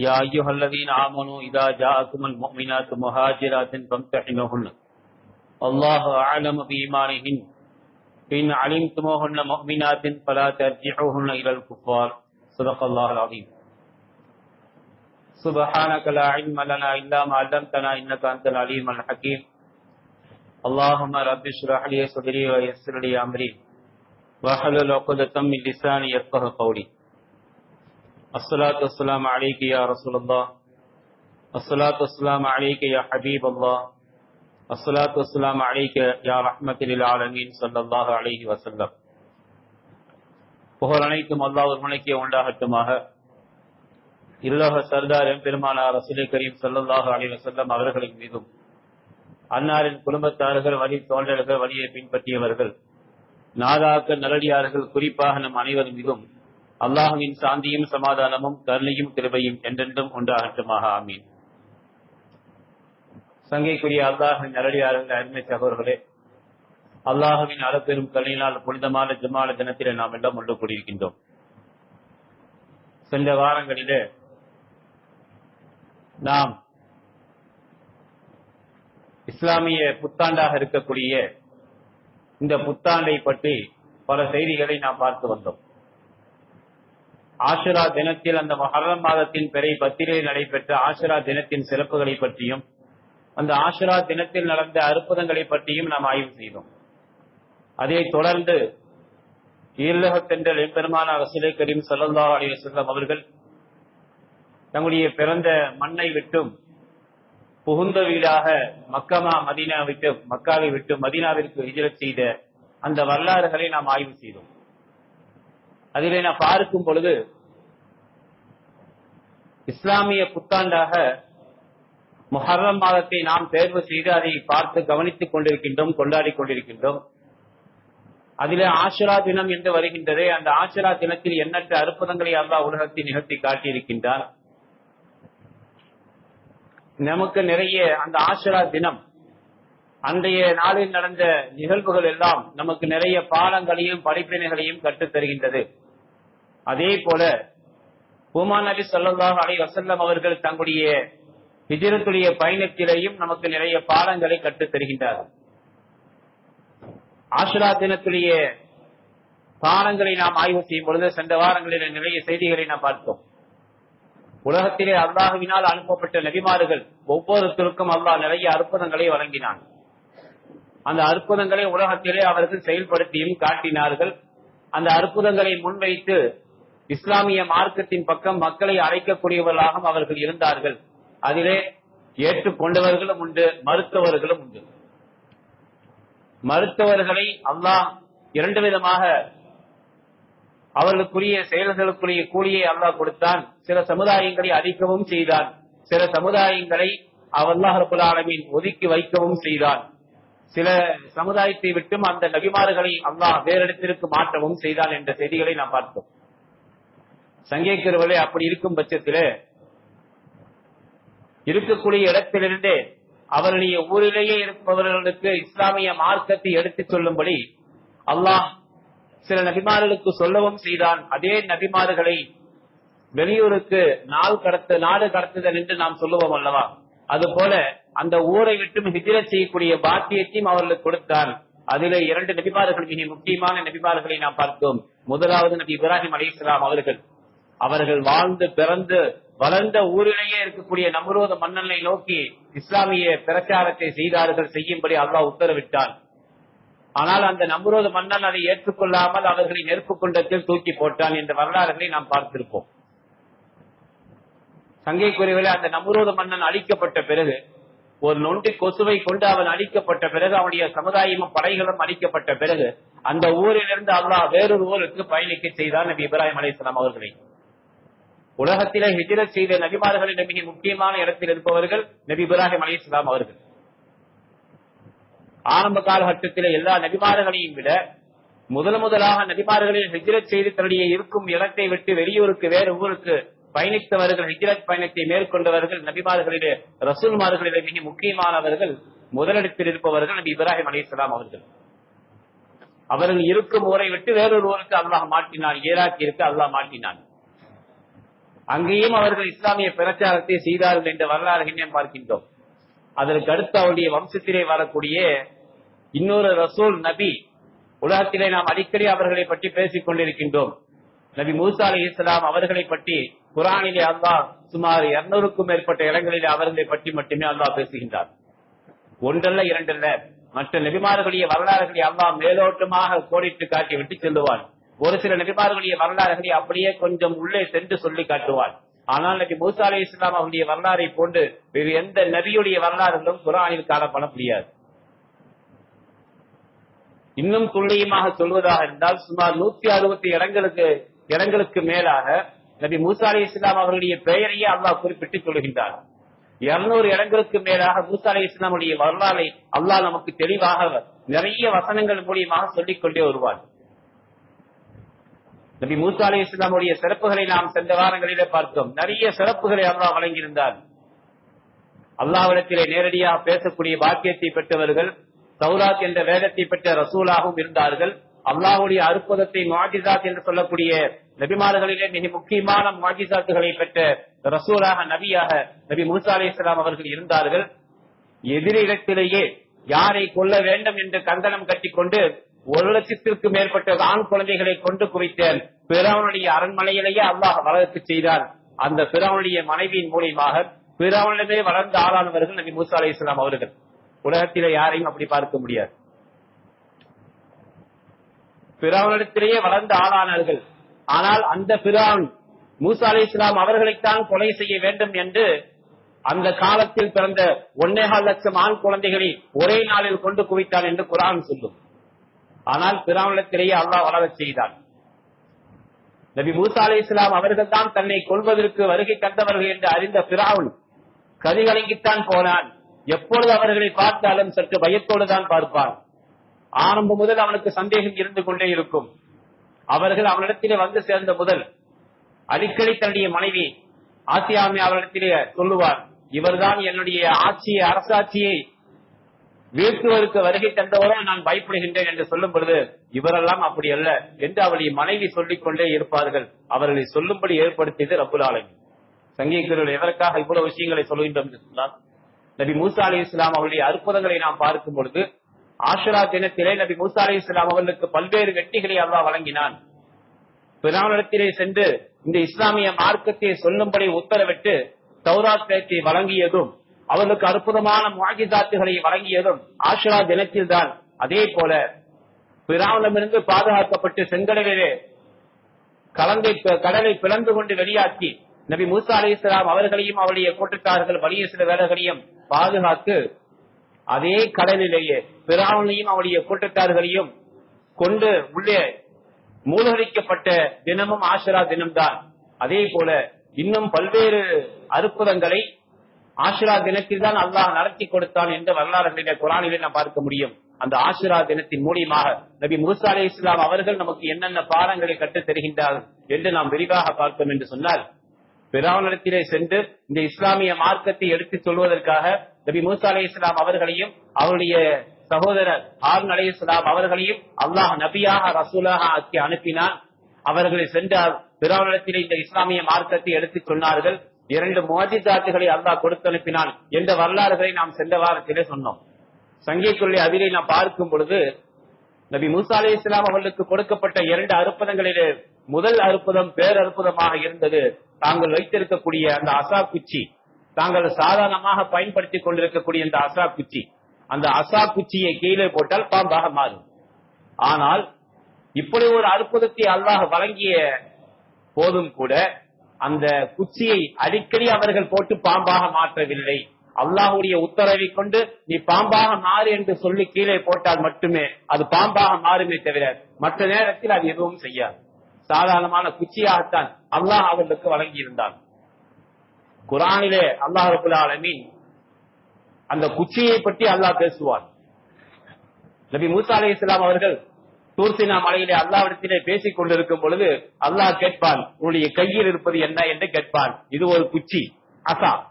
يا أيها الذين آمنوا إذا جاءكم المؤمنات مهاجرات فامتحنوهن. الله أعلم بإيمانهن. إن علمتموهن مؤمنات فلا ترجعوهن إلى الكفار. صدق الله العظيم. سبحانك لا علم لنا إلا ما علمتنا إنك أنت العليم الحكيم. اللهم رب اشرح لي صدري ويسر لي أمري. واحلل عقدة من لساني يفقه قولي. الصلاة والسلام عليك يا رسول الله الصلاة والسلام عليك يا حبيب الله الصلاة والسلام عليك يا رحمة للعالمين صلى الله عليه وسلم புகழ் அனைத்தும் அல்லாஹ் ஒருவனுக்கே உண்டாகட்டுமாக இல்லோக சர்தார் எம்பெருமானார் ரசூலை கரீம் ஸல்லல்லாஹு அலைஹி வஸல்லம் அவர்களின் மீதும் அன்னாரின் குடும்பத்தார்கள் வழி தோன்றல்கள் வழியை பின்பற்றியவர்கள் நாதாக்கள் நல்லடியார்கள் குறிப்பாக நம் அனைவர் மீதும் அல்லாஹுவின் சாந்தியும் சமாதானமும் கருணையும் கிருபையும் என்றென்றும் உண்டாகட்டுமாக. ஆமீன். சங்கைக்குரிய அல்லாஹின் நல்லடியார்கள் அருமை சகோதரர்களே அல்லாஹுவின் அறப்பெரும் கருணையினால் புனிதமான ஜுமான தினத்திலே நாம் எல்லாம் ஒன்று கூடியிருக்கின்றோம். சென்ற வாரங்களிலே நாம் இஸ்லாமிய புத்தாண்டாக இருக்கக்கூடிய இந்த புத்தாண்டை பற்றி பல செய்திகளை நாம் பார்த்து வந்தோம். ஆஷுரா தினத்தில் அந்த மஹரம் மாதத்தின் பிறை பத்திலே நடைபெற்ற ஆஷுரா தினத்தின் சிறப்புகளை பற்றியும் அந்த ஆஷுரா தினத்தில் நடந்த அற்புதங்களை பற்றியும் நாம் ஆய்வு செய்தோம். அதை தொடர்ந்து ஈரகத்தென்ற பெருமான ரசூலை கரீம் சல்லா அலி வசல்லம் அவர்கள் தங்களுடைய பிறந்த மண்ணை விட்டும் புகுந்த வீடாக மக்கமா மதீனா விட்டு மக்காவை விட்டு மதீனாவிற்கு ஹிஜரத் செய்த அந்த வரலாறுகளை நாம் ஆய்வு செய்தோம். அதிலே நான் பார்க்கும் பொழுது இஸ்லாமிய புத்தாண்டாக முஹர்ரம் மாதத்தை நாம் தேர்வு செய்து அதை பார்த்து கவனித்துக் கொண்டிருக்கின்றோம் கொண்டாடி கொண்டிருக்கின்றோம். அதிலே ஆஷரா தினம் என்று வருகின்றதே அந்த ஆஷரா தினத்தில் எண்ணற்ற அற்புதங்களை அல்லாஹ் உலகத்தை நிகழ்த்தி காட்டியிருக்கின்றார். நமக்கு நிறைய அந்த ஆஷரா தினம் அன்றைய நாளில் நடந்த நிகழ்வுகள் எல்லாம் நமக்கு நிறைய பாடங்களையும் படிப்பினைகளையும் கற்றுத் தருகின்றது அதே போல உமா நபி சொல்லாஹ் அலை வசல்லம் அவர்கள் தங்களுடைய ஹிஜரத்துடைய பயணத்திலேயும் நமக்கு நிறைய பாடங்களை கற்றுத் தருகின்றார்கள். ஆஷுரா தினத்துடைய பாடங்களை நாம் ஆய்வு செய்யும் பொழுது சென்ற வாரங்களில் நிறைய செய்திகளை நாம் பார்த்தோம். உலகத்திலே அல்லாஹுவினால் அனுப்பப்பட்ட நபிமார்கள் ஒவ்வொருத்தருக்கும் அல்லாஹ் நிறைய அற்புதங்களை வழங்கினான். அந்த அற்புதங்களை உலகத்திலே அவர்கள் செயல்படுத்தியும் காட்டினார்கள். அந்த அற்புதங்களை முன்வைத்து இஸ்லாமிய மார்க்கத்தின் பக்கம் மக்களை அழைக்கக்கூடியவர்களாக அவர்கள் இருந்தார்கள். அதிலே ஏற்றுக்கொண்டவர்களும் உண்டு மருத்துவர்களும் உண்டு. மருத்துவர்களை அல்லாஹ் இரண்டு விதமாக அவர்களுக்குரிய செயல்களுக்குரிய கூலியை அல்லாஹ் கொடுத்தான். சில சமுதாயங்களை அழிக்கவும் செய்தான். சில சமுதாயங்களை அல்லாஹ் ஒதுக்கி வைக்கவும் செய்தான். சில சமுதாயத்தை விட்டும் அந்த நபிமாறுகளை அல்லாஹ் வேறிடத்திற்கு மாற்றவும் செய்தான் என்ற செய்திகளை நாம் பார்த்தோம். சங்கேக்கிறவர்களே அப்படி இருக்கும் பட்சத்தில் இருக்கக்கூடிய இடத்திலிருந்தே அவருடைய ஊரிலேயே இருப்பவர்களுக்கு இஸ்லாமிய மார்க்கத்தை எடுத்துச் சொல்லும்படி அல்லாஹ் சில நபிமார்களுக்கு சொல்லவும் செய்தான். அதே நபிமார்களை வெளியூருக்கு நாள் கடத்த நாடு கடத்துதல் என்று நாம் சொல்லுவோம் அல்லவா? அது போல அந்த ஊரை விட்டும் ஹிஜரத் செய்யக்கூடிய பாக்கியத்தையும் அவர்களுக்கு கொடுத்தான் அதிலே இரண்டு நபிமார்கள் மிக முக்கியமான நபிமார்களை நாம் பார்த்தோம். முதலாவது நபி இப்ராஹிம் அலி இஸ்லாம் அவர்கள். அவர்கள் வாழ்ந்து பிறந்து வளர்ந்த ஊரிலேயே இருக்கக்கூடிய நம்ரோத மன்னனை நோக்கி இஸ்லாமிய பிரச்சாரத்தை செய்தார்கள் செய்யும்படி அல்லாஹ் உத்தரவிட்டான். ஆனால் அந்த நம்ரோத மன்னன் அதை ஏற்றுக்கொள்ளாமல் அவர்களை நெருப்பு குண்டத்தில் தூக்கி போட்டான் என்ற வரலாறுகளை நாம் பார்த்திருப்போம். சங்கை குறைவில் அந்த நம்ரோத மன்னன் அழிக்கப்பட்ட பிறகு ஒரு நொண்டி கொசுவை கொண்டு அவன் அழிக்கப்பட்ட பிறகு அவனுடைய சமுதாயமும் படைகளும் அழிக்கப்பட்ட பிறகு அந்த ஊரிலிருந்து அல்லாஹ் வேறொரு ஊருக்கு பயணிக்க செய்தான் நபி இப்ராஹிம் அலிஸ்லாம் அவர்களை. உலகத்திலே ஹிஜ்ரத் செய்த நபிமார்களில் மிக முக்கியமான இடத்தில் இருப்பவர்கள் நபி இப்ராஹிம் அலைஹிஸ்ஸலாம் அவர்கள். ஆரம்ப காலகட்டத்திலே எல்லா நபிமார்களையும் விட முதல் முதலாக நபிமார்களில் ஹிஜ்ரத் செய்து தன்னுடைய இருக்கும் இடத்தை விட்டு வெளியூருக்கு வேறு ஊருக்கு பயணித்தவர்கள் ஹிஜ்ரத் பயணத்தை மேற்கொண்டவர்கள் நபிமார்களிலே ரசூல்மார்களிலே மிக முக்கியமானவர்கள் முதலிடத்தில் இருப்பவர்கள் நபி இப்ராஹிம் அலைஹிஸ்ஸலாம் அவர்கள். அவர்கள் இருக்கும் ஊரை விட்டு வேறொரு ஊருக்கு அல்லாஹ் மாற்றினான் ஈராக்கிற்கு அல்லாஹ் மாற்றினான். அங்கேயும் அவர்கள் இஸ்லாமிய பிரச்சாரத்தை செய்தார்கள் என்ற வரலாறுகளை பார்க்கின்றோம். அதற்கு அடுத்து அவருடைய வம்சத்திலே வரக்கூடிய இன்னொரு ரசூல் நபி உலகத்திலே நாம் அடிக்கடி அவர்களை பற்றி பேசிக் கொண்டிருக்கின்றோம். நபி மூசா அலி இஸ்லாம் அவர்களை பற்றி குரானிலே அல்லாஹ் சுமார் இருநூறுக்கும் மேற்பட்ட இடங்களிலே அவர்களை பற்றி மட்டுமே அல்லாஹ் பேசுகின்றார் ஒன்றல்ல இரண்டல்ல மற்ற நபிமார்களுடைய வரலாறுகளை அல்லாஹ் மேலோட்டமாக கோடிட்டு காட்டி விட்டு செல்லுவான். ஒரு சில நபிமார்களுடைய வரலாறுகளை அப்படியே கொஞ்சம் உள்ளே சென்று சொல்லி காட்டுவார். ஆனால் நபி மூசா அலி இஸ்லாம் அவருடைய வரலாறை போன்று வேறு எந்த நபியுடைய வரலாறுகளும் குரானில் காணப்பட முடியாது. இன்னும் துல்லியமாக சொல்வதாக இருந்தால் சுமார் நூத்தி அறுபத்தி இடங்களுக்கு இடங்களுக்கு மேலாக நபி மூசா அலி இஸ்லாம் அவர்களுடைய பெயரையே அல்லாஹ் குறிப்பிட்டு சொல்கின்றார். இருநூறு இடங்களுக்கு மேலாக மூசா அலி இஸ்லாமுடைய வரலாறை அல்லாஹ் நமக்கு தெளிவாக நிறைய வசனங்கள் மூலியமாக சொல்லிக் கொண்டே வருவார். நபி மூசா அலி இஸ்லாமுடைய சிறப்புகளை நாம் சென்ற வாரங்களிலே பார்த்தோம். நிறைய சிறப்புகளை அல்லாஹ் வழங்கியிருந்தார். அல்லாவிடத்திலே நேரடியாக பேசக்கூடிய பாக்கியத்தை பெற்றவர்கள் சௌராத் என்ற வேதத்தை பெற்ற ரசூலாகவும் இருந்தார்கள். அல்லாஹுடைய அற்புதத்தை மாஜிசாத் என்று சொல்லக்கூடிய நபிமார்களிலே மிக முக்கியமான மாஜிசாத்துகளை பெற்ற ரசூலாக நபியாக நபி முசா அலி இஸ்லாம் அவர்கள் இருந்தார்கள். எதிரிடத்திலேயே யாரை கொல்ல வேண்டும் என்று கந்தனம் கட்டிக்கொண்டு ஒரு லட்சத்திற்கு மேற்பட்ட ஆண் குழந்தைகளை கொண்டு குவித்தேன். பிறவனுடைய அரண்மனையிலேயே அல்லாஹ் வளர்ப்பு செய்தார். அந்த பிறவனுடைய மனைவியின் மூலியமாக பிறவனிடமே வளர்ந்த ஆளானவர்கள் நபி மூசா அலி இஸ்லாம் அவர்கள். உலகத்திலே யாரையும் அப்படி பார்க்க முடியாது. பிறவனிடத்திலேயே வளர்ந்த ஆளானார்கள். ஆனால் அந்த பிறான் மூசா அலி இஸ்லாம் அவர்களைத்தான் கொலை செய்ய வேண்டும் என்று அந்த காலத்தில் பிறந்த ஒன்னேகால் லட்சம் ஆண் குழந்தைகளை ஒரே நாளில் கொண்டு குவித்தான் என்று குரான் சொல்லும். ஆனால் பிறானிடத்திலேயே அல்லாஹ் வளரச் செய்தான் நபி மூசா அலி இஸ்லாம் அவர்கள் தான் தன்னை கொள்வதற்கு வருகை தந்தவர்கள் என்று அறிந்த பிராவுன் கதிகலங்கித்தான் போனான். எப்பொழுது அவர்களை பார்த்தாலும் சற்று பயத்தோடு தான் பார்ப்பான். ஆரம்பம் முதல் அவனுக்கு சந்தேகம் இருந்து கொண்டே இருக்கும். அவர்கள் அவனிடத்திலே வந்து சேர்ந்த முதல் அடிக்கடி தன்னுடைய மனைவி ஆசியாமி அவரிடத்திலே சொல்லுவார் இவர்தான் என்னுடைய ஆட்சியை அரசாட்சியை மேற்குவருக்கு வருகை தந்தவரோ நான் பயப்படுகின்றேன் என்று சொல்லும் பொழுது இவரெல்லாம் அப்படி அல்ல என்று அவளுடைய மனைவி சொல்லிக் கொண்டே இருப்பார்கள். அவர்களை சொல்லும்படி ஏற்படுத்தியது ரப்புல் ஆலமீன். சங்கீதர்கள் எதற்காக இவ்வளவு விஷயங்களை சொல்கின்றோம் என்று சொன்னார் நபி மூசா அலி இஸ்லாம் அவருடைய அற்புதங்களை நாம் பார்க்கும் பொழுது ஆஷரா தினத்திலே நபி மூசா அலி இஸ்லாம் அவர்களுக்கு பல்வேறு வெற்றிகளை அல்லா வழங்கினான். பிராமணத்திலே சென்று இந்த இஸ்லாமிய மார்க்கத்தை சொல்லும்படி உத்தரவிட்டு சௌராத் பேச்சை வழங்கியதும் அவர்களுக்கு அற்புதமான முவாகிதாத்துகளை வழங்கியதும் ஆஷரா தினத்தில் தான் அதே போல பிராவணமிருந்து பாதுகாக்கப்பட்டு செங்கடலிலே கலந்தை கடலை பிளந்து கொண்டு வெளியாக்கி நபி மூசா அலி இஸ்லாம் அவர்களையும் அவருடைய கூட்டத்தார்கள் வலிய சில வேலைகளையும் பாதுகாத்து அதே கடலிலேயே பிராவனையும் அவருடைய கூட்டத்தார்களையும் கொண்டு உள்ளே மூழ்கடிக்கப்பட்ட தினமும் ஆஷரா தினம்தான். அதே போல இன்னும் பல்வேறு அற்புதங்களை ஆஷிரா தினத்தில் தான் அல்லாஹ் நடத்தி கொடுத்தான் என்ற வரலாறுகளிலே குரானிலே நாம் பார்க்க முடியும். அந்த ஆஷிரா தினத்தின் மூலியமாக நபி மூசா அலி இஸ்லாம் அவர்கள் நமக்கு என்னென்ன பாடங்களை கற்றுத் தருகின்றார்கள் என்று நாம் விரிவாக பார்த்தோம் என்று சொன்னால் பிராவணத்திலே சென்று இந்த இஸ்லாமிய மார்க்கத்தை எடுத்துச் சொல்வதற்காக நபி மூசா அலி இஸ்லாம் அவர்களையும் அவருடைய சகோதரர் ஹார்ன் அலி இஸ்லாம் அவர்களையும் அல்லாஹ் நபியாக ரசூலாக ஆக்கி அனுப்பினார் அவர்களை சென்று பிராவணத்திலே இந்த இஸ்லாமிய மார்க்கத்தை எடுத்துச் சொன்னார்கள். இரண்டு மோஜிதாத்துகளை அல்லாஹ் கொடுத்து அனுப்பினான் என்ற வரலாறுகளை நாம் சென்ற வாரத்திலே சொன்னோம். சங்கீத்துள்ளி அதிலே நாம் பார்க்கும் பொழுது நபி மூசா அலி இஸ்லாம் அவர்களுக்கு கொடுக்கப்பட்ட இரண்டு அற்புதங்களிலே முதல் அற்புதம் பேரற்புதமாக இருந்தது. தாங்கள் வைத்திருக்கக்கூடிய அந்த அசா குச்சி தாங்கள் சாதாரணமாக பயன்படுத்தி கொண்டிருக்கக்கூடிய அந்த அசா குச்சி. அந்த அசா குச்சியை கீழே போட்டால் பாம்பாக மாறும். ஆனால் இப்படி ஒரு அற்புதத்தை அல்லாஹ் வழங்கிய போதும் கூட அந்த குச்சியை அடிக்கடி அவர்கள் போட்டு பாம்பாக மாற்றவில்லை. அல்லாஹுடைய உத்தரவை கொண்டு நீ பாம்பாக மாறு என்று சொல்லி கீழே போட்டால் மட்டுமே அது பாம்பாக மாறுமே தவிர மற்ற நேரத்தில் அது எதுவும் செய்யாது. சாதாரணமான குச்சியாகத்தான் அல்லாஹ் அவர்களுக்கு வழங்கியிருந்தான். குரானிலே அல்லாஹ் ரபுல் அந்த குச்சியை பற்றி அல்லாஹ் பேசுவார். நபி மூசா அலி இஸ்லாம் அவர்கள் தூர்சினா மலையிலே அல்லாவிடத்திலே பேசிக் கொண்டிருக்கும் பொழுது அல்லாஹ் கேட்பான் உன்னுடைய கையில் இருப்பது என்ன? என்று கேட்பான். இது ஒரு குச்சி அசா.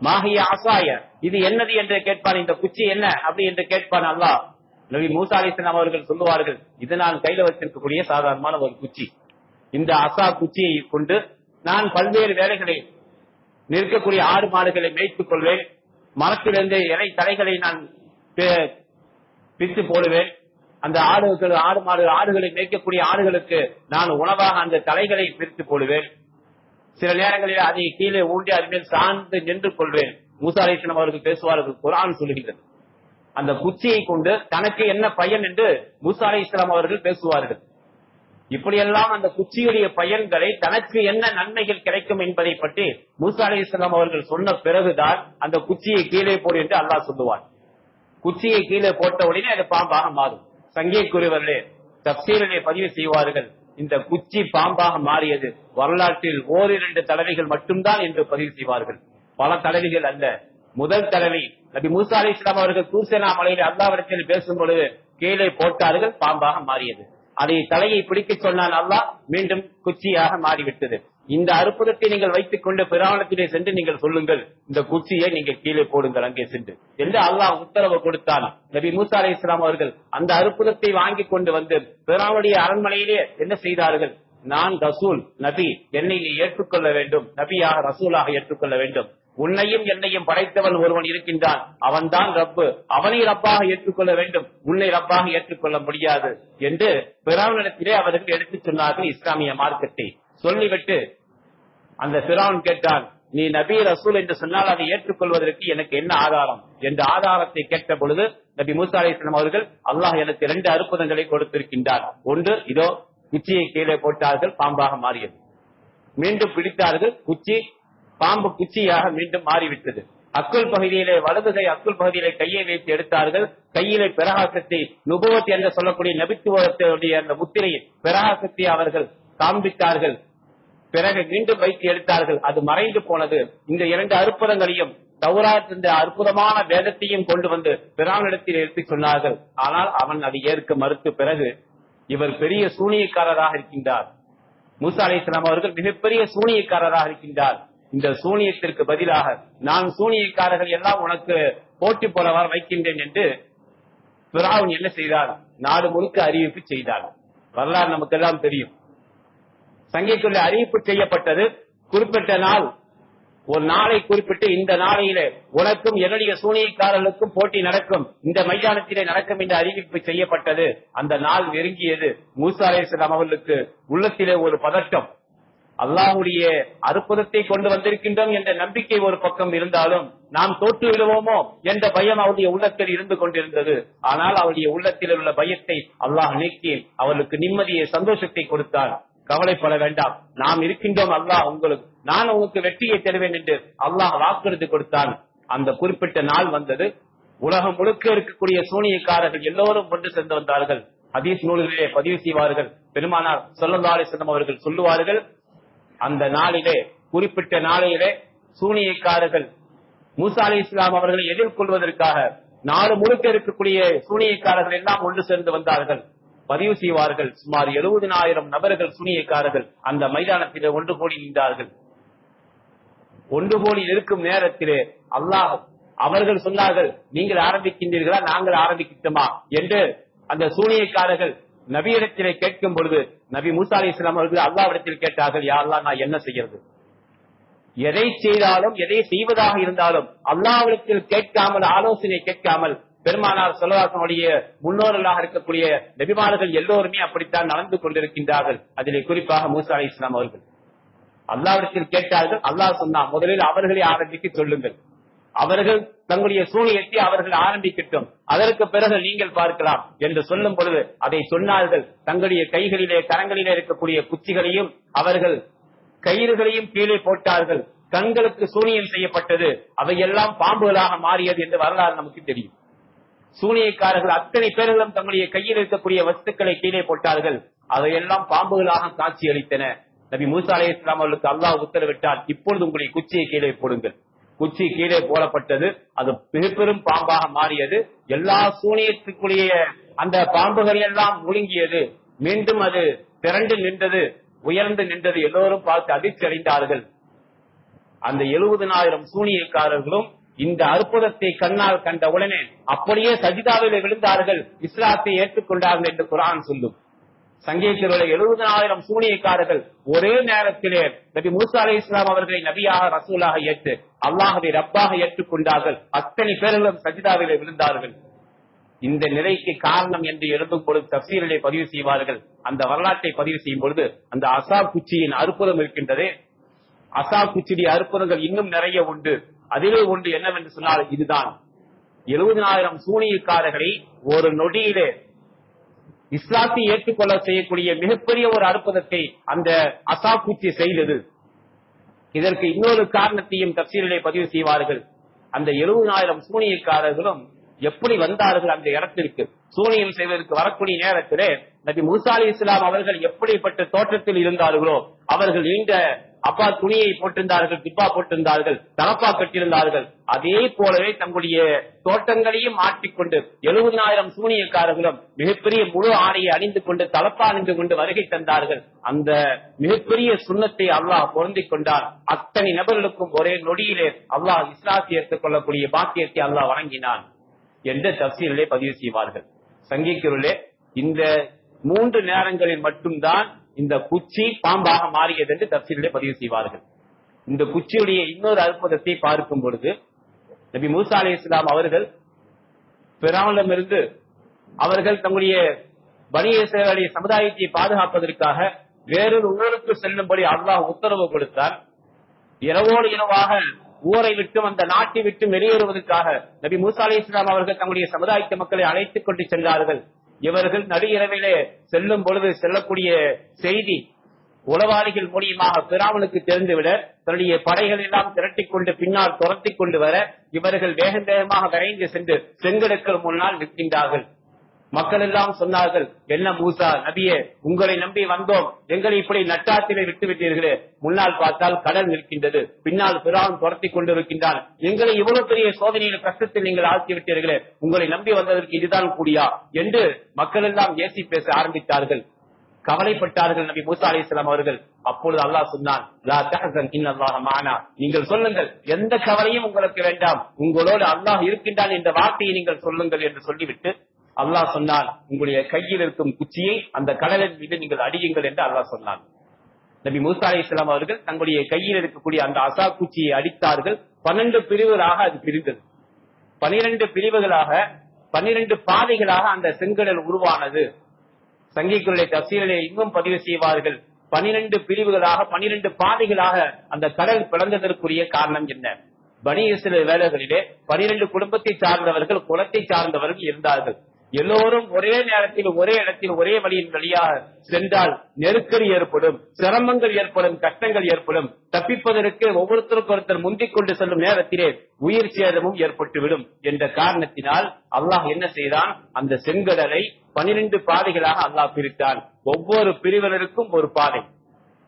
மாகிய அசாய இது என்னது? என்று கேட்பான். இந்த குச்சி என்ன? அப்படி என்று கேட்பான் அல்லாஹ். நபி மூசா அலிஸ்லாம் அவர்கள் சொல்லுவார்கள் இது நான் கையில வச்சிருக்கக்கூடிய சாதாரணமான ஒரு குச்சி. இந்த அசா குச்சியை கொண்டு நான் பல்வேறு வேலைகளை நிற்கக்கூடிய ஆடு மாடுகளை மேய்த்துக் கொள்வேன். மரத்திலிருந்து இலை தலைகளை நான் பி- போடுவேன். அந்த ஆடுகள் ஆடு மாடு ஆடுகளை மேய்க்கக்கூடிய ஆடுகளுக்கு நான் உணவாக அந்த தலைகளை பிரித்து போடுவேன் சில நேரங்களில் அதை கீழே ஊண்டி அதுமேல் சார்ந்து நின்று கொள்வேன். மூசா அவர்கள் பேசுவார்கள் குரான் சொல்லுகின்றது அந்த குச்சியை கொண்டு தனக்கு என்ன பயன் என்று மூசா இஸ்லாம் அவர்கள் பேசுவார்கள். இப்படியெல்லாம் அந்த குச்சியுடைய பயன்களை தனக்கு என்ன நன்மைகள் கிடைக்கும் என்பதை பற்றி மூசா அலி இஸ்லாம் அவர்கள் சொன்ன பிறகுதான் அந்த குச்சியை கீழே போடு என்று அல்லாஹ் சொல்லுவார் குச்சியை கீழே போட்ட உடனே அது பாம்பாக மாறும். சங்கீக்குரியவர்களே தப்சீரனை பதிவு செய்வார்கள். இந்த குச்சி பாம்பாக மாறியது. வரலாற்றில் ஓரிரண்டு தலைவிகள் மட்டும்தான் என்று பதிவு செய்வார்கள். பல தலைவிகள் அல்ல. முதல் தலைவி நபி மூசா அலி இஸ்லாம் அவர்கள் தூசேனா மலையில் அல்லாவிடத்தில் பேசும் பொழுது கீழே போட்டார்கள் பாம்பாக மாறியது. அதை தலையை பிடிக்கச் சொன்னால் அல்லாஹ் மீண்டும் குச்சியாக மாறிவிட்டது. இந்த அற்புதத்தை நீங்கள் வைத்துக் கொண்டு பிராணத்திலே சென்று நீங்கள் சொல்லுங்கள். இந்த குச்சியை நீங்கள் கீழே போடுங்கள் அங்கே சென்று. என்று அல்லாஹ் உத்தரவு கொடுத்தான். நபி மூசா அலி இஸ்லாம் அவர்கள் அந்த அற்புதத்தை வாங்கி கொண்டு வந்து பிராவுடைய அரண்மனையிலே என்ன செய்தார்கள்? நான் ரசூல் நபி என்னை ஏற்றுக்கொள்ள வேண்டும். நபியாக ரசூலாக ஏற்றுக்கொள்ள வேண்டும். உன்னையும் என்னையும் படைத்தவன் ஒருவன் இருக்கின்றான். அவன்தான் ரப்பு. அவனை ரப்பாக ஏற்றுக்கொள்ள வேண்டும். உன்னை ரப்பாக ஏற்றுக்கொள்ள முடியாது. என்று பிராவனிடத்திலே அவர்கள் எடுத்துச் சொன்னார்கள் இஸ்லாமிய மார்க்கத்தை. சொல்லிவிட்டு அந்த பிராவன் கேட்டான் நீ நபி ரசூல் என்று சொன்னால் அதை ஏற்றுக்கொள்வதற்கு எனக்கு என்ன ஆதாரம்? என்ற ஆதாரத்தை கேட்ட பொழுது நபி மூசா அலிஸ்லாம் அவர்கள் அல்லாஹ் எனக்கு இரண்டு அற்புதங்களை கொடுத்திருக்கின்றார். ஒன்று இதோ குச்சியை கீழே போட்டார்கள் பாம்பாக மாறியது. மீண்டும் பிடித்தார்கள் குச்சி பாம்பு குச்சியாக மீண்டும் மாறிவிட்டது. அக்குள் பகுதியிலே வலது கை அக்குள் பகுதியிலே கையை வைத்து எடுத்தார்கள். கையிலே பிரகாசத்தை நுபவத்தை என்று சொல்லக்கூடிய நபித்துவத்துடைய அந்த முத்திரையை பிரகாசத்தை அவர்கள் காண்பித்தார்கள். பிறகு மீண்டும் வைத்து எடுத்தார்கள். அது மறைந்து போனது. இந்த இரண்டு அற்புதங்களையும் தௌராத் இந்த அற்புதமான வேதத்தையும் கொண்டு வந்து பிரானிடத்தில் எடுத்து சொன்னார்கள். ஆனால் அவன் அதை ஏற்க மறுத்து பிறகு இவர் பெரிய சூனியக்காரராக இருக்கின்றார். மூசா அலி இஸ்லாம் அவர்கள் மிகப்பெரிய சூனியக்காரராக இருக்கின்றார். இந்த சூனியத்திற்கு பதிலாக நான் சூனியக்காரர்கள் எல்லாம் உனக்கு போட்டி போலவாறு வைக்கின்றேன் என்று பிராவன் என்ன செய்தார்? நாடு முழுக்க அறிவிப்பு செய்தார். வரலாறு நமக்கு எல்லாம் தெரியும். சங்கைக்குள்ள அறிவிப்பு செய்யப்பட்டது. குறிப்பிட்ட நாள் ஒரு நாளை குறிப்பிட்டு இந்த நாளையிலே உனக்கும் என்னுடைய சூனியக்காரர்களுக்கும் போட்டி நடக்கும். இந்த மைதானத்திலே நடக்கும் என்ற அறிவிப்பு செய்யப்பட்டது. அந்த நாள் நெருங்கியது. மூசா அவர்களுக்கு உள்ளத்திலே ஒரு பதட்டம். அல்லாஹ்வுடைய அற்புதத்தை கொண்டு வந்திருக்கின்றோம் என்ற நம்பிக்கை ஒரு பக்கம் இருந்தாலும் நாம் தோற்று விடுவோமோ என்ற பயம் அவருடைய உள்ளத்தில் இருந்து கொண்டிருந்தது. ஆனால் அவருடைய உள்ளத்தில் உள்ள பயத்தை அல்லாஹ் நீக்கி அவர்களுக்கு நிம்மதியை சந்தோஷத்தை கொடுத்தார். கவலைப்பட வேண்டாம். நாம் இருக்கின்றோம் அல்லாஹ் உங்களுக்கு. நான் உங்களுக்கு வெற்றியை தருவேன் என்று அல்லாஹ் வாக்குறுதி கொடுத்தான். அந்த குறிப்பிட்ட நாள் வந்தது. உலகம் முழுக்க இருக்கக்கூடிய சூனியக்காரர்கள் எல்லோரும் கொண்டு சென்று வந்தார்கள். ஹதீஸ் நூல்களிலே பதிவு செய்வார்கள். பெருமானார் சொல்லல்லாலே செல்லும் அவர்கள் சொல்லுவார்கள் அந்த நாளிலே குறிப்பிட்ட நாளிலே சூனியக்காரர்கள் மூசா அலி இஸ்லாம் அவர்களை எதிர்கொள்வதற்காக நாடு முழுக்க இருக்கக்கூடிய சூனியக்காரர்கள் எல்லாம் ஒன்று சேர்ந்து வந்தார்கள். பதிவு செய்வார்கள். சுமார் எழுபதினாயிரம் நபர்கள் சூனியக்காரர்கள் அந்த மைதானத்திலே ஒன்று கூடி நின்றார்கள். ஒன்று கூடி இருக்கும் நேரத்திலே அல்லாஹ் அவர்கள் சொன்னார்கள் நீங்கள் ஆரம்பிக்கின்றீர்களா? நாங்கள் ஆரம்பிக்கிட்டோமா? என்று அந்த சூனியக்காரர்கள் நபியிடத்திலே கேட்கும் பொழுது நபி மூசா அலி இஸ்லாம் அவர்கள் அல்லாவிடத்தில் கேட்டார்கள் யாரெல்லாம் நான் என்ன செய்யறது? எதை செய்தாலும் எதை செய்வதாக இருந்தாலும் அல்லாவிடத்தில் கேட்காமல் ஆலோசனை கேட்காமல் பெருமானார் சொல்லவாசனுடைய முன்னோர்களாக இருக்கக்கூடிய நபிமார்கள் எல்லோருமே அப்படித்தான் நடந்து கொண்டிருக்கின்றார்கள். அதிலே குறிப்பாக மூசா அலி இஸ்லாம் அவர்கள். அல்லாவிடத்தில் கேட்டார்கள் அல்லாஹ் சொன்னா முதலில் அவர்களை ஆரம்பிக்க சொல்லுங்கள். அவர்கள் தங்களுடைய சூழ்நிலையை அவர்கள் ஆரம்பிக்கட்டும். அதற்கு பிறகு நீங்கள் பார்க்கலாம் என்று சொல்லும் பொழுது அதை சொன்னார்கள். தங்களுடைய கைகளிலே கரங்களிலே இருக்கக்கூடிய குச்சிகளையும் அவர்கள் கயிறுகளையும் கீழே போட்டார்கள். கண்களுக்கு சூனியம் செய்யப்பட்டது. அவையெல்லாம் பாம்புகளாக மாறியது என்று வரலாறு நமக்கு தெரியும். சூனியக்காரர்கள் அத்தனை பேர்களும் தங்களுடைய கையில் இருக்கக்கூடிய வஸ்துக்களை கீழே போட்டார்கள். அதையெல்லாம் பாம்புகளாக காட்சி அளித்தன நபி மூசா அலை இஸ்லாம் அவர்களுக்கு அல்லாஹ் உத்தரவிட்டால் இப்பொழுது உங்களுடைய குச்சியை கீழே போடுங்கள். குச்சி கீழே போடப்பட்டது. அது பெரும் பாம்பாக மாறியது. எல்லா சூனியத்துக்குரிய அந்த பாம்புகள் எல்லாம் முழுங்கியது. மீண்டும் அது திரண்டு நின்றது உயர்ந்து நின்றது. எல்லோரும் பார்த்து அதிர்ச்சி அடைந்தார்கள் அந்த எழுபதனாயிரம் சூனியக்காரர்களும் இந்த அற்புதத்தை கண்ணால் கண்ட உடனே அப்படியே சஜிதாவில் விழுந்தார்கள். இஸ்லாத்தை ஏற்றுக்கொண்டார்கள் என்று குரான் சொல்லும். சங்கீதத்திலுள்ள எழுபதனாயிரம் சூனியக்காரர்கள் ஒரே நேரத்திலே நபி மூசா அலி இஸ்லாம் அவர்களை நபியாக ரசூலாக ஏற்று அல்லாஹவை ரப்பாக ஏற்றுக்கொண்டார்கள். அத்தனை பேர்களும் சஜிதாவிலே விழுந்தார்கள். இந்த நிலைக்கு காரணம் என்று எழுதும் பொழுது தசீர்களை பதிவு செய்வார்கள். அந்த வரலாற்றை பதிவு செய்யும் பொழுது அந்த அசா குச்சியின் அற்புதம் இருக்கின்றது. அசா குச்சியுடைய அற்புதங்கள் இன்னும் நிறைய உண்டு. அதிலே ஒன்று என்னவென்று சொன்னால் இதுதான். எழுபதினாயிரம் சூனியக்காரர்களை ஒரு நொடியிலே இஸ்லாத்தை ஏற்றுக்கொள்ள செய்யக்கூடிய மிகப்பெரிய ஒரு அற்புதத்தை அந்த அசாபூச்சி செய்தது. இதற்கு இன்னொரு காரணத்தையும் தப்சீரிலே பதிவு செய்வார்கள். அந்த எழுபதாயிரம் சூனியக்காரர்களும் எப்படி வந்தார்கள் அந்த இடத்திற்கு? சூனியம் செய்வதற்கு வரக்கூடிய நேரத்திலே நபி முசாலி இஸ்லாம் அவர்கள் எப்படிப்பட்ட தோற்றத்தில் இருந்தார்களோ அவர்கள் நீண்ட அப்பா துணியை போட்டிருந்தார்கள் திப்பா போட்டிருந்தார்கள் தலப்பா கட்டியிருந்தார்கள். அதே போலவே தங்களுடைய தோட்டங்களையும் மாற்றிக்கொண்டு எழுபதாயிரம் சூனியக்காரர்களும் மிகப்பெரிய முழு ஆடையை அணிந்து கொண்டு தலப்பா அணிந்து கொண்டு வருகை தந்தார்கள். அந்த மிகப்பெரிய சுண்ணத்தை அல்லாஹ் பொருந்திக் கொண்டார். அத்தனை நபர்களுக்கும் ஒரே நொடியிலே அல்லாஹ் இஸ்லாத்தை ஏற்றுக் கொள்ளக்கூடிய பாக்கியத்தை அல்லாஹ் வழங்கினான். என்ற தப்சீலே பதிவு செய்வார்கள்? சங்கிக்கிறே இந்த மூன்று நேரங்களில் மட்டும்தான் இந்த குச்சி பாம்பாக மாறியது என்று தப்சீலிலே பதிவு செய்வார்கள். இந்த குச்சியுடைய இன்னொரு அற்புதத்தை பார்க்கும் பொழுது நபி மூசா அலி இஸ்லாம் அவர்கள் பிராமணமிருந்து அவர்கள் தங்களுடைய பணியேசர்களுடைய சமுதாயத்தை பாதுகாப்பதற்காக வேறொரு ஊருக்கு செல்லும்படி அல்லாஹ் உத்தரவு கொடுத்தார். இரவோடு இரவாக ஊரை விட்டும் அந்த நாட்டை விட்டு வெளியேறுவதற்காக நபி மூசா அலி இஸ்லாம் அவர்கள் தங்களுடைய சமுதாயத்து மக்களை அழைத்துக் கொண்டு சென்றார்கள். இவர்கள் நடு இரவிலே செல்லும் பொழுது செல்லக்கூடிய செய்தி உளவாளிகள் மூலியமாக பிராமனுக்கு தெரிந்துவிட தன்னுடைய படைகள் எல்லாம் திரட்டிக் கொண்டு பின்னால் துரத்தி கொண்டு வர இவர்கள் வேக வேகமாக விரைந்து சென்று செங்கடக்கள் முன்னால் நிற்கின்றார்கள். மக்கள் எல்லாம் சொன்னார்கள் என்ன மூசா நபியே உங்களை நம்பி வந்தோம். எங்களை இப்படி நட்டாத்திலே விட்டு விட்டீர்களே. முன்னால் பார்த்தால் கடல் நிற்கின்றது. பின்னால் பிறான் துரத்தி கொண்டிருக்கின்றான். எங்களை இவ்வளவு பெரிய சோதனையில் கஷ்டத்தில் நீங்கள் ஆழ்த்தி விட்டீர்களே. உங்களை நம்பி வந்ததற்கு இதுதான் கூடியா என்று மக்கள் எல்லாம் ஏசி பேச ஆரம்பித்தார்கள். கவலைப்பட்டார்கள் நபி மூசா அலிஸ்லாம் அவர்கள். அப்பொழுது அல்லாஹ் சொன்னான் நீங்கள் சொல்லுங்கள் எந்த கவலையும் உங்களுக்கு வேண்டாம். உங்களோடு அல்லாஹ் இருக்கின்றான் என்ற வார்த்தையை நீங்கள் சொல்லுங்கள் என்று சொல்லிவிட்டு அல்லாஹ் சொன்னான் உங்களுடைய கையில் இருக்கும் குச்சியை அந்த கடலின் மீது நீங்கள் அடியுங்கள் என்று அல்லாஹ் சொன்னான். நபி மூசா அலி இஸ்லாம் அவர்கள் தங்களுடைய கையில் இருக்கக்கூடிய அந்த அசா குச்சியை அடித்தார்கள். பன்னெண்டு பிரிவுகளாக அது பிரிந்தது. பனிரெண்டு பிரிவுகளாக பன்னிரண்டு பாதைகளாக அந்த செங்கடல் உருவானது. சங்கிகளுடைய தப்சீலிலே இன்னும் பதிவு செய்வார்கள். பனிரெண்டு பிரிவுகளாக பனிரெண்டு பாதைகளாக அந்த கடல் பிளந்ததற்குரிய காரணம் என்ன? பனி சில வேலைகளிலே பனிரெண்டு குடும்பத்தை சார்ந்தவர்கள் குலத்தை சார்ந்தவர்கள் இருந்தார்கள். எல்லோரும் ஒரே நேரத்தில் ஒரே இடத்தில் ஒரே வழியின் வழியாக சென்றால் நெருக்கடி ஏற்படும் சிரமங்கள் ஏற்படும் கஷ்டங்கள் ஏற்படும். தப்பிப்பதற்கு ஒவ்வொருத்தருக்கு ஒருத்தர் முந்திக் கொண்டு செல்லும் நேரத்திலே உயிர் சேதமும் ஏற்பட்டுவிடும் என்ற காரணத்தினால் அல்லாஹ் என்ன செய்தான்? அந்த செங்கடலை பனிரெண்டு பாதைகளாக அல்லாஹ் பிரித்தான். ஒவ்வொரு பிரிவினருக்கும் ஒரு பாதை.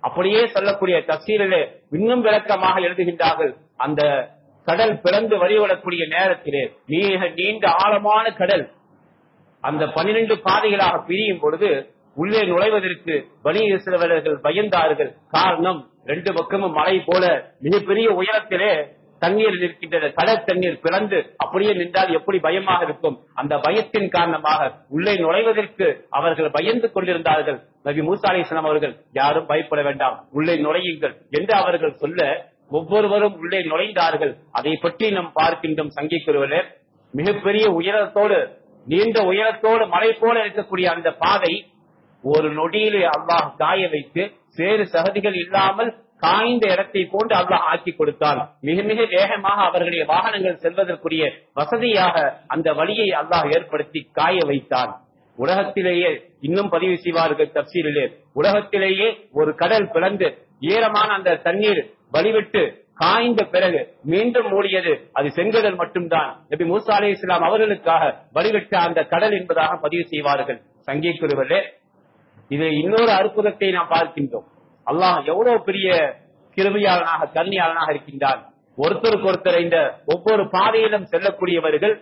அப்படியே சொல்லக்கூடிய தப்சீரிலே இன்னும் விளக்கமாக எழுதுகின்றார்கள். அந்த கடல் பிளந்து வழிவிடக்கூடிய நேரத்திலே மிக நீண்ட ஆழமான கடல் அந்த பன்னிரண்டு பாதைகளாக பிரியும் பொழுது உள்ளே நுழைவதற்கு பனி பயந்தார்கள். காரணம் ரெண்டு பக்கமும் மலை போல மிகப்பெரிய உயரத்திலே தண்ணீர் இருக்கின்றது கடல் தண்ணீர் பிளந்து அப்படியே நின்றால் எப்படி பயமாக இருக்கும்? அந்த பயத்தின் காரணமாக உள்ளே நுழைவதற்கு அவர்கள் பயந்து கொண்டிருந்தார்கள். நபி மூசா அலிஸ்லாம் அவர்கள் யாரும் பயப்பட வேண்டாம். உள்ளே நுழையுங்கள். என்று அவர்கள் சொல்ல ஒவ்வொருவரும் உள்ளே நுழைந்தார்கள். அதை பற்றி நாம் பார்க்கின்றோம் சங்கிக்குருவலே மிகப்பெரிய உயரத்தோடு நீண்ட உயரத்தோடு மலை போல இருக்கக்கூடிய அந்த பாதை ஒரு நொடியிலே அல்லாஹ் காய வைத்து சேறு சகதிகள் இல்லாமல் காய்ந்த இடத்தை போன்று அல்லாஹ் ஆக்கி கொடுத்தான் மிக மிக வேகமாக அவர்களுடைய வாகனங்கள் செல்வதற்குரிய வசதியாக அந்த வழியை அல்லாஹ் ஏற்படுத்தி காய வைத்தான் உலகத்திலேயே இன்னும் பதிவு செய்வார்கள் தப்சீலிலே உலகத்திலேயே ஒரு கடல் பிளந்து ஈரமான அந்த தண்ணீர் வழிவிட்டு காய்ந்த பிறகு மீண்டும் மூடியது அது செங்கடல் மட்டும்தான். நபி மூசா அலி இஸ்லாம் அவர்களுக்காக வழிவிட்ட அந்த கடல் என்பதாக பதிவு செய்வார்கள். சங்கீக்குருவலே இது இன்னொரு அற்புதத்தை நாம் பார்க்கின்றோம். அல்லாஹ் எவ்வளவு பெரிய கிருமியாளனாக கருணியாளனாக இருக்கின்றான். ஒருத்தருக்கு ஒருத்தர் இந்த ஒவ்வொரு பாதையிலும் செல்லக்கூடியவர்கள்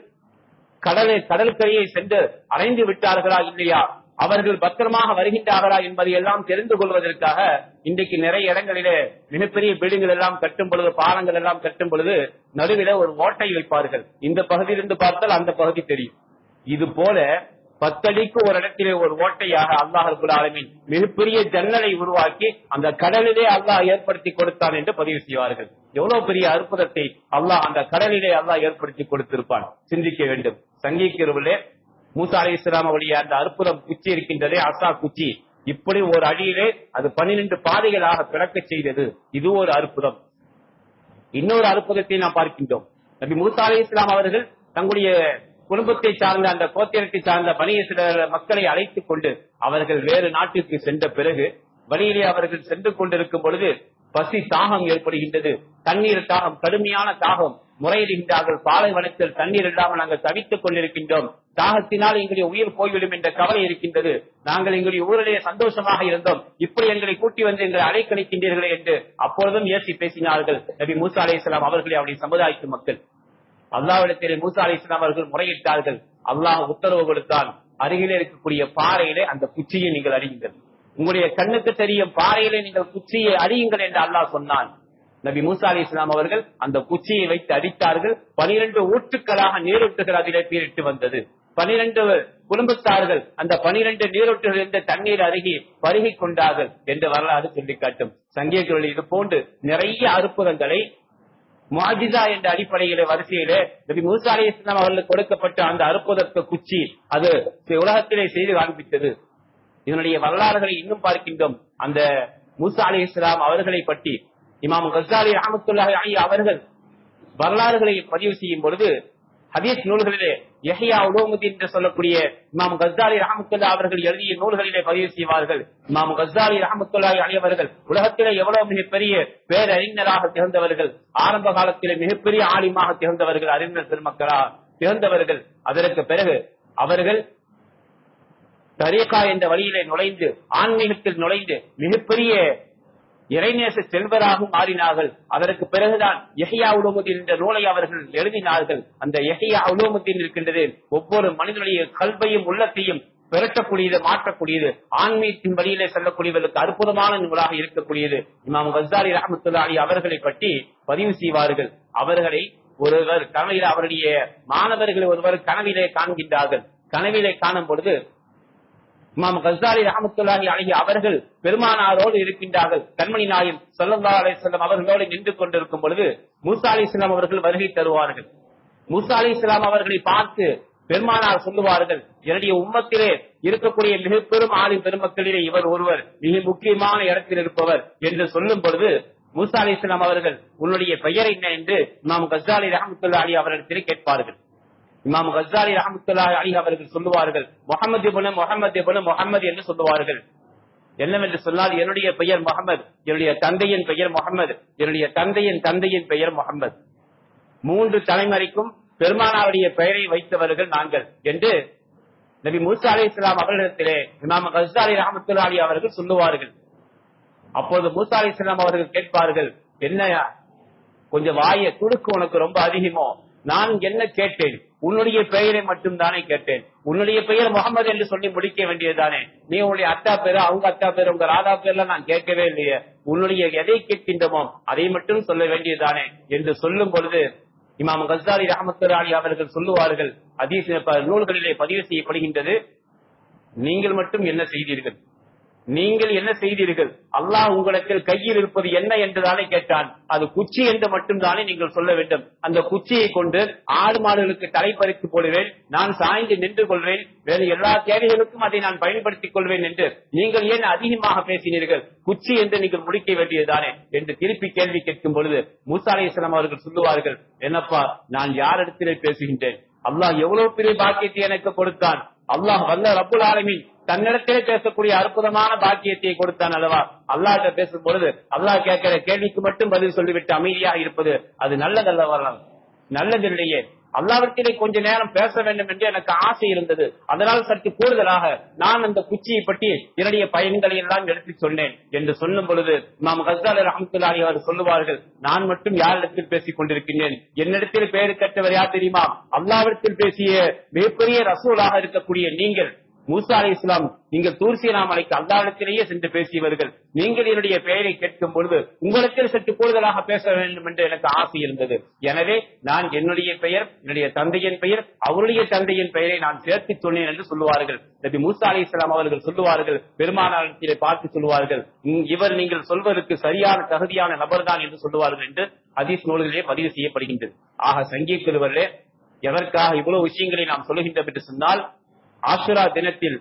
கடலை கடற்கரையை சென்று அடைந்து விட்டார்களா இல்லையா? அவர்கள் பத்திரமாக வருகின்றார்களா என்பதை எல்லாம் தெரிந்து கொள்வதற்காக இன்றைக்கு நிறைய இடங்களிலே மிகப்பெரிய பில்டிங்கள் எல்லாம் கட்டும் பொழுது பாலங்கள் எல்லாம் கட்டும் பொழுது நடுவில ஒரு ஓட்டை வைப்பார்கள். இந்த பகுதியிலிருந்து பார்த்தால் அந்த பகுதி தெரியும். இது போல பத்தடிக்கு ஒரு இடத்திலே ஒரு ஓட்டையாக அல்லாஹ் ரபுல் ஆலமீன் மிகப்பெரிய ஜன்னலை உருவாக்கி அந்த கடலிலே அல்லாஹ் ஏற்படுத்தி கொடுத்தான் என்று பதிவு செய்வார்கள். எவ்வளவு பெரிய அற்புதத்தை அல்லாஹ் அந்த கடலிலே அல்லாஹ் ஏற்படுத்தி கொடுத்திருப்பான். சிந்திக்க வேண்டும். சங்கிக்கிறவர்களே மூசா அலி இஸ்லாம அவருடைய அந்த அற்புதம் குச்சி இருக்கின்றதே அசா குச்சி. இப்படி ஒரு அடியிலே அது பன்னிரண்டு பாதைகளாக பிறக்க செய்தது. இது ஒரு அற்புதம். இன்னொரு அற்புதத்தை நாம் பார்க்கின்றோம். நபி மூசா அலி இஸ்லாம் அவர்கள் தங்களுடைய குடும்பத்தை சார்ந்த அந்த கோத்திரத்தை சார்ந்த பணிய சில மக்களை அழைத்துக் கொண்டு அவர்கள் வேறு நாட்டிற்கு சென்ற பிறகு வழியிலே அவர்கள் சென்று கொண்டிருக்கும் பொழுது பசி தாகம் ஏற்படுகின்றது. தண்ணீர் தாகம் கடுமையான தாகம். முறையிடுகின்றார்கள் பாலைவனத்தில் தண்ணீர் இல்லாமல் நாங்கள் தவித்துக் கொண்டிருக்கின்றோம். தாகத்தினால் எங்களுடைய உயிர் போய்விடும் என்ற கவலை இருக்கின்றது. நாங்கள் எங்களுடைய ஊரிலே சந்தோஷமாக இருந்தோம். இப்படி எங்களை கூட்டி வந்து எங்களை அழைக்கணிக்கின்றீர்களே என்று அப்பொழுதும் ஏற்றி பேசினார்கள். நபி மூசா அலி இஸ்லாம் அவர்களே அவருடைய சமுதாயத்து மக்கள். அல்லாவிடத்திலே மூசா அலி இஸ்லாம் அவர்கள் முறையிட்டார்கள். அல்லாஹ் உத்தரவு கொடுத்தான். அருகிலே இருக்கக்கூடிய பாறையிலே அந்த குச்சியை நீங்கள் அறியுங்கள் உங்களுடைய கண்ணுக்கு தெரியும் பாறையிலே நீங்கள் குச்சியை அறியுங்கள் என்று அல்லாஹ் சொன்னான். நபி மூசா அலி இஸ்லாம் அவர்கள் அந்த குச்சியை வைத்து அடித்தார்கள். பனிரெண்டு ஊற்றுக்களாக நீரூற்றுகள் அதிலே பீரிட்டு வந்தது. பனிரெண்டு குடும்பத்தார்கள் அந்த பனிரெண்டு நீரூற்றுகள் இருந்த தண்ணீர் அருகே பருகிக் கொண்டார்கள் என்று வரலாறு சொல்லி காட்டும் இது போன்று நிறைய அற்புதங்களை மாஜிதா என்ற அடிப்படையில வரிசையிலே நபி மூசா அலி இஸ்லாம் அவர்களுக்கு கொடுக்கப்பட்ட அந்த அற்புதத்த குச்சி அது உலகத்திலே செய்து காண்பித்தது. இதனுடைய வரலாறுகளை இன்னும் பார்க்கின்றோம். அந்த மூசா அலி இஸ்லாம் அவர்களை பற்றி இமாம் கசாலி ரஹமத்துல்லாஹி அவர்கள் வரலாறுகளை பதிவு செய்யும் பொழுது ஹதீஸ் நூல்களிலே எஹியா உலோமுதீன் என்று சொல்லக்கூடிய இமாம் கசாலி ரஹமத்துல்லா அவர்கள் எழுதிய நூல்களிலே பதிவு செய்வார்கள். இமாம் கசாலி ரஹமத்துல்லாஹி அலியவர்கள் உலகத்திலே எவ்வளவு மிகப்பெரிய பேரறிஞராக திகழ்ந்தவர்கள் ஆரம்ப காலத்திலே மிகப்பெரிய ஆலிமாக திகழ்ந்தவர்கள் அறிஞர் பெருமக்களா திகழ்ந்தவர்கள். அதற்கு பிறகு அவர்கள் தரேகா என்ற வழியிலே நுழைந்து ஆன்மீகத்தில் நுழைந்து மிகப்பெரிய இறைநேச செல்வராக மாறினார்கள். அதற்கு பிறகுதான் எஹியா உலோமுத்தின் என்ற நூலை அவர்கள் எழுதினார்கள். அந்த எஹியா உலோமுத்தின் இருக்கின்றது ஒவ்வொரு மனிதனுடைய கல்வையும் உள்ளத்தையும் பெருட்டக்கூடியது மாற்றக்கூடியது. ஆன்மீகத்தின் வழியிலே செல்லக்கூடியவர்களுக்கு அற்புதமான நூலாக இருக்கக்கூடியது. இமாம் கசாரி ரஹமத்துல்லாலி அவர்களை பற்றி பதிவு செய்வார்கள். அவர்களை ஒருவர் கனவையில் அவருடைய மாணவர்கள் ஒருவர் கனவிலே காண்கின்றார்கள். கனவிலே காணும் பொழுது இமாம் கசாலி ரஹமத்துல்லாஹி அழகி அவர்கள் பெருமானாரோடு இருக்கின்றார்கள். கண்மணி நாயம் சொல்லல்லா அலிஸ்லாம் அவர்களோடு நின்று கொண்டிருக்கும் பொழுது மூசா அலி இஸ்லாம் அவர்கள் வருகை தருவார்கள். மூசா அலி இஸ்லாம் அவர்களை பார்த்து பெருமானார் சொல்லுவார்கள் என்னுடைய உம்மத்திலே இருக்கக்கூடிய மிக பெரும் ஆளின் பெருமக்களிலே இவர் ஒருவர் மிக முக்கியமான இடத்தில் இருப்பவர் என்று சொல்லும் பொழுது மூசா அலி இஸ்லாம் அவர்கள் உன்னுடைய பெயர் என்ன? என்று இமாம் கசாலி ரஹமத்துல்லா அலி கேட்பார்கள். இமாம் கசாலி ரஹமத்துல்லா அலி அவர்கள் சொல்லுவார்கள் முகமது இபுன முகமது இபுன முகமது என்று சொல்லுவார்கள். என்னவென்று சொன்னால் என்னுடைய பெயர் முகமது என்னுடைய தந்தையின் பெயர் முகமது என்னுடைய தந்தையின் தந்தையின் பெயர் முகமது மூன்று தலைமுறைக்கும் பெருமானாருடைய பெயரை வைத்தவர்கள் நாங்கள். என்று நபி மூசா அலி இஸ்லாம் அவர்களிடத்திலே இமாம் கசாலி ரஹமத்துல்லா அலி அவர்கள் சொல்லுவார்கள். அப்போது மூசா அலி இஸ்லாம் அவர்கள் கேட்பார்கள் என்ன கொஞ்சம் வாய துடுக்கு உனக்கு ரொம்ப அதிகமோ? நான் என்ன கேட்டேன்? உன்னுடைய பெயரை மட்டும் தானே கேட்டேன். உன்னுடைய பெயர் முகமது என்று சொல்லி முடிக்க வேண்டியதுதானே நீ உன்னுடைய அத்தா பேரு அவங்க அத்தா பேரு உங்க ராதா பேர்ல நான் கேட்கவே இல்லையே. உன்னுடைய எதை கேட்கின்றமோ அதை மட்டும் சொல்ல வேண்டியதுதானே என்று சொல்லும் பொழுது இமாம் கசாலி ரஹமத்துல்லா அலி அவர்கள் சொல்லுவார்கள் அதீஸ் நூல்களிலே பதிவு செய்யப்படுகின்றது நீங்கள் மட்டும் என்ன செய்தீர்கள்? நீங்கள் என்ன செய்தீர்கள்? அல்லாஹ் உங்களுக்கு கையில் இருப்பது என்ன என்றுதானே கேட்டான். அது குச்சி என்று மட்டும்தானே நீங்கள் சொல்ல வேண்டும். அந்த குச்சியை கொண்டு ஆடு மாடுகளுக்கு தலைப்பறித்து போடுவேன். நான் சாய்ந்து நின்று கொள்வேன். வேறு எல்லா தேவைகளுக்கும் அதை நான் பயன்படுத்திக் கொள்வேன் என்று நீங்கள் ஏன் அதிகமாக பேசினீர்கள்? குச்சி என்று நீங்கள் முடிக்க வேண்டியதுதானே என்று திருப்பி கேள்வி கேட்கும் பொழுது மூசா இஸ்லாம் அவர்கள் சொல்லுவார்கள் என்னப்பா நான் யாரிடத்திலே பேசுகின்றேன்? அல்லாஹ் எவ்வளவு பெரிய பாக்கியத்தை எனக்கு கொடுத்தான். அல்லாஹ் வல்ல ரப்புல் ஆலமீன் தன்னிடத்திலே பேசக்கூடிய அற்புதமான பாக்கியத்தை கொடுத்தான் அல்லவா? அல்லாட்ட பேசும் பொழுது அல்லாஹ் கேட்கிற கேள்விக்கு மட்டும் பதில் சொல்லிவிட்டு அமைதியாக இருப்பது அது நல்லதல்ல வரலாம் நல்லதில்லையே. அல்லாவிடத்திலே கொஞ்ச நேரம் பேச வேண்டும் என்று எனக்கு ஆசை இருந்தது. அதனால் சற்று கூடுதலாக நான் அந்த குச்சியை பற்றி என்னுடைய பயன்களை எல்லாம் எடுத்து சொன்னேன் என்று சொல்லும் பொழுது நாம் ஹசாலர் ரஹமத்துல்லாஹி அவர் சொல்லுவார்கள் நான் மட்டும் யாரிடத்தில் பேசிக் கொண்டிருக்கின்றேன்? என்னிடத்தில் பெயர் கட்டவர் யார் தெரியுமா? அல்லாவிடத்தில் பேசிய மிகப்பெரிய ரசூலாக இருக்கக்கூடிய நீங்கள் மூசா அலி இஸ்லாம் நீங்கள் தூர்சியனா மலைக்கு அல்லாவிடத்திலேயே சென்று பேசியவர்கள் நீங்கள் என்னுடைய பெயரை கேட்கும் பொழுது உங்களுக்கு சற்று கூடுதலாக பேச வேண்டும் என்று எனக்கு ஆசை இருந்தது. எனவே நான் என்னுடைய பெயர் என்னுடைய தந்தையின் பெயர் அவருடைய தந்தையின் பெயரை நான் சேர்த்து சொன்னேன் என்று சொல்லுவார்கள். நபி மூசா அலி இஸ்லாம் அவர்கள் சொல்லுவார்கள் பெருமானாரத்திலே பார்த்து சொல்லுவார்கள் இவர் நீங்கள் சொல்வதற்கு சரியான தகுதியான நபர்தான் என்று சொல்லுவார்கள் என்று அதீஸ் நூல்களிலே பதிவு செய்யப்படுகின்றது. ஆக சங்கீக்குருவர்களே எதற்காக இவ்வளவு விஷயங்களை நாம் சொல்லுகின்றோம் என்று சொன்னால் ஆஷுரா தினத்தில்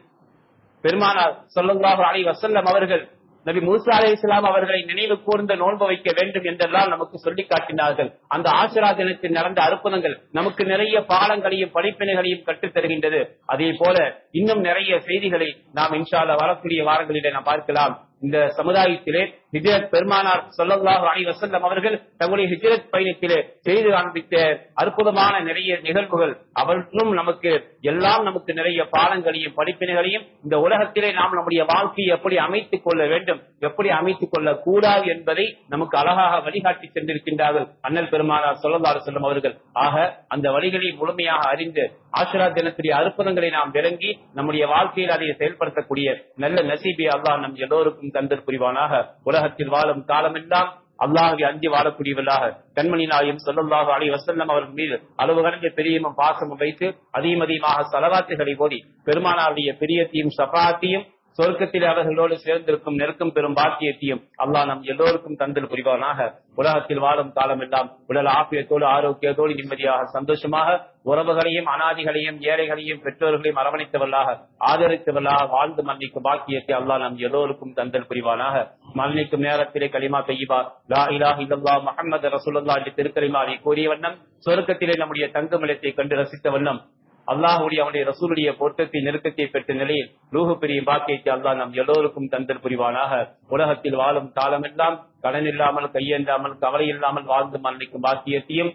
பெருமானார் ஸல்லல்லாஹு அலைஹி வசல்லம் அவர்கள் நபி முசா அலி இஸ்லாம் அவர்களை நினைவு கூர்ந்த நோன்பு வைக்க வேண்டும் என்றெல்லாம் நமக்கு சொல்லி காட்டினார்கள். அந்த ஆசிரா தினத்தில் நடந்த அற்புதங்கள் நமக்கு நிறைய பாடங்களையும் படிப்பினைகளையும் கற்றுத் தருகின்றது. அதே போல இன்னும் நிறைய செய்திகளை நாம் இன்ஷால வரக்கூடிய வாரங்களிலே நாம் பார்க்கலாம். இந்த சமுதாயத்திலே ஹிஜரத் பெருமானார் சொல்லல்லாஹு அலைஹி வசல்லம் அவர்கள் தங்களுடைய ஹிஜரத் பயணத்திலே செய்து காண்பித்த அற்புதமான நிறைய நிகழ்வுகள். அவர்களும் நமக்கு எல்லாம் நமக்கு நிறைய பாடங்களையும் படிப்பினைகளையும் இந்த உலகத்திலே நாம் நம்முடைய வாழ்க்கையை எப்படி அமைத்துக் கொள்ள வேண்டும் எப்படி அமைத்துக் கொள்ள கூடாது என்பதை நமக்கு அழகாக வழிகாட்டி சென்றிருக்கின்றார்கள் அண்ணல் பெருமானார் ஸல்லல்லாஹு செல்லும் அவர்கள். ஆக அந்த வழிகளை முழுமையாக அறிந்து ஆசிரா தினத்துடைய அற்புதங்களை நாம் விளங்கி நம்முடைய வாழ்க்கையில் அதை செயல்படுத்தக்கூடிய நல்ல நசீபி அல்லாஹ் நம் எல்லோருக்கும் தந்தர் புரிவானாக உலக உலகத்தில் வாழும் காலமெல்லாம் அல்லாஹை அஞ்சி வாழக்கூடியவர்களாக. கண்மணி நாயும் சொல்லல்லாஹு அலி வசல்லம் அவர்கள் மீது அளவு கடந்த பெரியமும் பாசமும் வைத்து அதிகம் அதிகமாக சலவாத்துகளை ஓடி பெருமானாருடைய பெரியத்தையும் சபாத்தையும் சொர்க்கத்தில் அவர்களோடு சேர்ந்திருக்கும் நெருக்கம் பெறும் பாக்கியத்தையும் அல்லாஹ் நம் எல்லோருக்கும் தந்தல் புரிவானாக. உலகத்தில் வாழும் காலம் எல்லாம் உடல் ஆப்பியத்தோடு ஆரோக்கியத்தோடு நிம்மதியாக சந்தோஷமாக உறவுகளையும் அனாதிகளையும் ஏழைகளையும் பெற்றோர்களையும் அரவணைத்தவர்களாக ஆதரித்தவர்களாக வாழ்ந்து மன்னிக்கும் பாக்கியத்தை அல்லாஹ் நம் எல்லோருக்கும் தந்தல் புரிவானாக. மன்னிக்கும் நேரத்திலே களிமா தையிபா லா இலாஹ இல்லல்லாஹ் முஹம்மது ரசூலுல்லாஹ் என்று திருக்கலிமாவை கூறிய வண்ணம் சொர்க்கத்திலே நம்முடைய தங்கமிலத்தை கண்டு ரசித்த வண்ணம் அல்லாஹுடைய அவனுடைய ரசூலுடைய பொருத்தத்தை நெருக்கத்தை பெற்ற நிலையில் ரூஹு பெரிய பாக்கியத்தை அல்லாஹ் நம் எல்லோருக்கும் தந்தல் புரிவானாக. உலகத்தில் வாழும் காலமெல்லாம் கடன் இல்லாமல் கையேந்தாமல் கவலை இல்லாமல் வாழ்ந்து மரணிக்கும் பாக்கியத்தையும்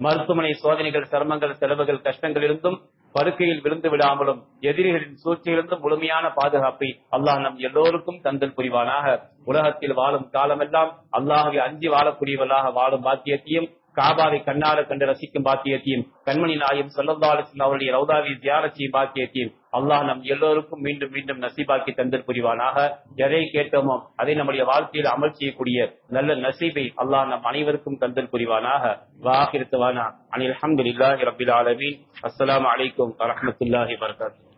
மருத்துவமனை சோதனைகள் சிரமங்கள் செலவுகள் கஷ்டங்களிலிருந்தும் படுக்கையில் விழுந்து விடாமலும் எதிரிகளின் சூழ்ச்சியிலிருந்தும் முழுமையான பாதுகாப்பை அல்லாஹ் நம் எல்லோருக்கும் தந்தல் புரிவானாக. உலகத்தில் வாழும் காலமெல்லாம் அல்லாஹை அஞ்சி வாழக்கூடியவர்களாக வாழும் பாக்கியத்தையும் காபாவை கண்ணால கண்டு ரசிக்கும் பாக்கியத்தையும் கண்மணி நாயும் சொல்லந்தாலும் அவருடைய ரவுதாவை தியானச்சியும் பாக்கியத்தையும் அல்லாஹ் நம் எல்லோருக்கும் மீண்டும் மீண்டும் நசீபாக்கி தந்தல் புரிவானாக. எதை கேட்டோமோ அதை நம்முடைய வாழ்க்கையில் அமல் செய்யக்கூடிய நல்ல நசீபை அல்லாஹ் நம் அனைவருக்கும் தந்தல் புரிவானாக. வாகிருத்துவானா அனில் அஹமது இல்லாஹி ரபில் ஆலமீன். அஸ்லாம் வலைக்கம் வரமத்துல்லாஹி வரகாத்து